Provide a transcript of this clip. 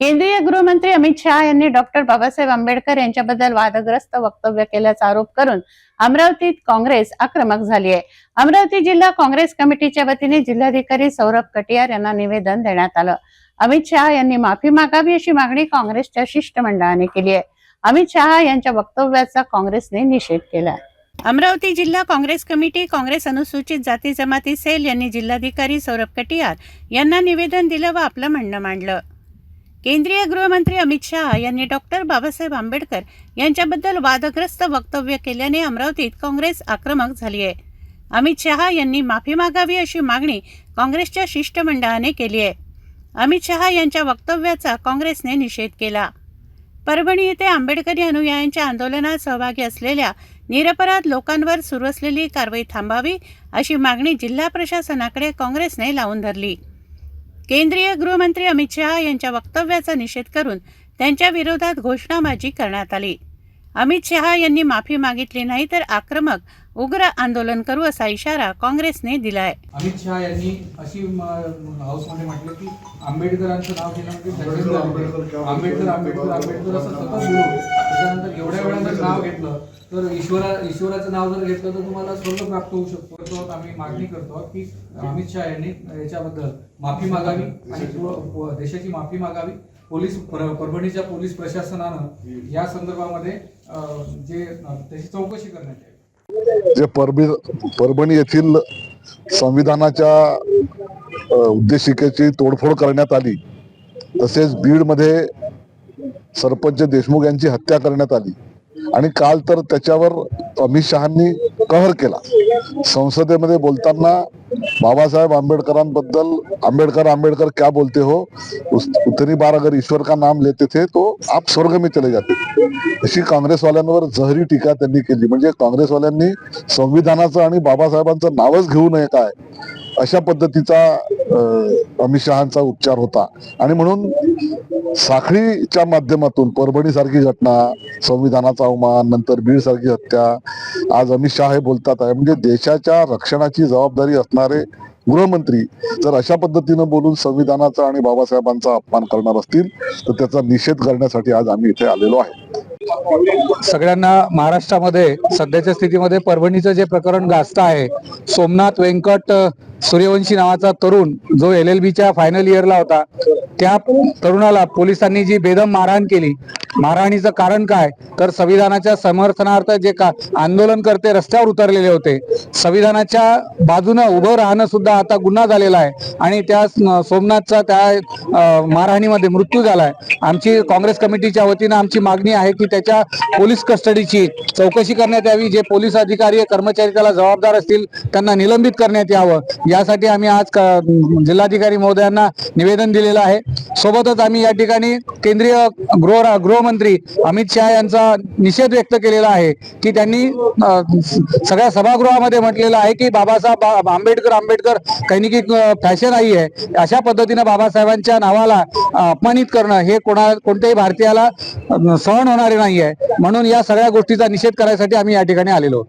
केंद्रीय गृहमंत्री अमित शहा यांनी डॉक्टर बाबासाहेब आंबेडकर यांच्याबद्दल वादग्रस्त वक्तव्य केल्याचा आरोप करून अमरावतीत काँग्रेस आक्रमक झाली आहे. अमरावती जिल्हा काँग्रेस कमिटीच्या वतीने जिल्हाधिकारी सौरभ कटियार यांना निवेदन देण्यात आलं. अमित शहा यांनी माफी मागावी अशी मागणी काँग्रेसच्या शिष्टमंडळाने केली आहे. अमित शहा यांच्या वक्तव्याचा काँग्रेसने निषेध केला अमरावती जिल्हा काँग्रेस कमिटी काँग्रेस अनुसूचित जाती जमाती सेल यांनी जिल्हाधिकारी सौरभ कटियार यांना निवेदन दिलं व आपलं म्हणणं मांडलं. केंद्रीय गृहमंत्री अमित शहा यांनी डॉक्टर बाबासाहेब आंबेडकर यांच्याबद्दल वादग्रस्त वक्तव्य केल्याने अमरावतीत काँग्रेस आक्रमक झाली आहे. अमित शहा यांनी माफी मागावी अशी मागणी काँग्रेसच्या शिष्टमंडळाने केली आहे. अमित शहा यांच्या वक्तव्याचा काँग्रेसने निषेध केला. परभणी येथे आंबेडकरी अनुयायांच्या आंदोलनात सहभागी असलेल्या निरपराध लोकांवर सुरू असलेली कारवाई थांबावी अशी मागणी जिल्हा प्रशासनाकडे काँग्रेसने लावून धरली. केंद्रीय गृहमंत्री अमित शहा यांच्या वक्तव्याचा निषेध करून त्यांच्या विरोधात घोषणाबाजी करण्यात आली. अमित शहा यांनी माफी मागितली नाही तर आक्रमक उग्र आंदोलन करू असा इशारा काँग्रेसने दिलाय. अमित शहा यांनी अशी हाऊसमध्ये म्हटलं की आंबेडकरांचं नाव घेणं म्हणजे. आंबेडकर आंबेडकर आंबेडकर असं सतत त्याच्यानंतर एवढ्या वेळा जर नाव घेतलं तर ईश्वरा ईश्वराचं नाव जर घेतलं तर तुम्हाला स्वर्ग प्राप्त होऊ शकतो. तर आम्ही मागणी करतो की अमित शहा यांनी याच्याबद्दल माफी मागावी आणि देशाची माफी मागावी. पोलीस परभणीच्या पोलीस प्रशासनानं या संदर्भामध्ये जे त्याची चौकशी करण्यात यावी. जे परबी परभणी येथील संविधानाच्या उद्देशिकेची तोडफोड करण्यात आली तसेच बीडमध्ये सरपंच देशमुख यांची हत्या करण्यात आली. आणि काल तर त्याच्यावर अमित शहानी कहर केला. संसदेमध्ये बोलताना बाबासाहेब आंबेडकरांबद्दल आंबेडकर आंबेडकर क्या बोलते हो? उस- उतनी बार अगर ईश्वर का नाम लेते थे तो आप स्वर्ग में चले जाते अशी काँग्रेसवाल्यांवर जहरी टीका त्यांनी केली. म्हणजे काँग्रेसवाल्यांनी संविधानाचं आणि बाबासाहेबांचं नावच घेऊ नये काय? अशा पद्धतीचा अमित शहाचा उपचार होता. आणि म्हणून साखळीच्या माध्यमातून परभणी सारखी घटना संविधानाचा अवमान नंतर बीड सारखी हत्या आज अमित शहा हे बोलतात आहे. म्हणजे देशाच्या रक्षणाची जबाबदारी असणारे गृहमंत्री जर अशा पद्धतीनं बोलून संविधानाचा आणि बाबासाहेबांचा अपमान करणार असतील तर त्याचा निषेध करण्यासाठी आज आम्ही इथे आलेलो आहे. सगळ्यांना महाराष्ट्रामध्ये सध्याच्या स्थितीमध्ये परभणीचं जे प्रकरण गाजतं आहे सोमनाथ व्यंकट सूर्यवंशी नावाचा तरुण जो एल एल बीच्या फायनल इयरला होता त्या तरुणाला पोलिसांनी जी बेदम मारहाण केली मारहाणीचं कारण काय? तर संविधानाच्या समर्थनार्थ जे का आंदोलन करते रस्त्यावर उतरलेले होते. संविधानाच्या बाजूनं उभं राहणं सुद्धा आता गुन्हा झालेला आहे. आणि त्या सोमनाथचा त्या मारहाणीमध्ये मृत्यू झालाय. आमची काँग्रेस कमिटीच्या वतीनं आमची मागणी आहे की त्याच्या पोलीस कस्टडीची चौकशी करण्यात यावी. जे पोलीस अधिकारी कर्मचारी त्याला जबाबदार असतील त्यांना निलंबित करण्यात यावं. यासाठी आम्ही आज क- जिल्हाधिकारी महोदयांना निवेदन दिलेलं आहे. सोबतच आम्ही या ठिकाणी केंद्रीय गृह गृहमंत्री अमित शहा यांचा निषेध व्यक्त केलेला आहे की त्यांनी सगळ्या सभागृहामध्ये म्हटलेलं आहे की बाबासाहेब आंबेडकर आंबेडकर काही की फॅशन आई आहे. अशा पद्धतीनं बाबासाहेबांच्या नावाला अपमानित करणं हे कोणा कोणत्याही भारतीयाला सहन होणारे नाही आहे. म्हणून या सगळ्या गोष्टीचा निषेध करायसाठी आम्ही या ठिकाणी आलेलो.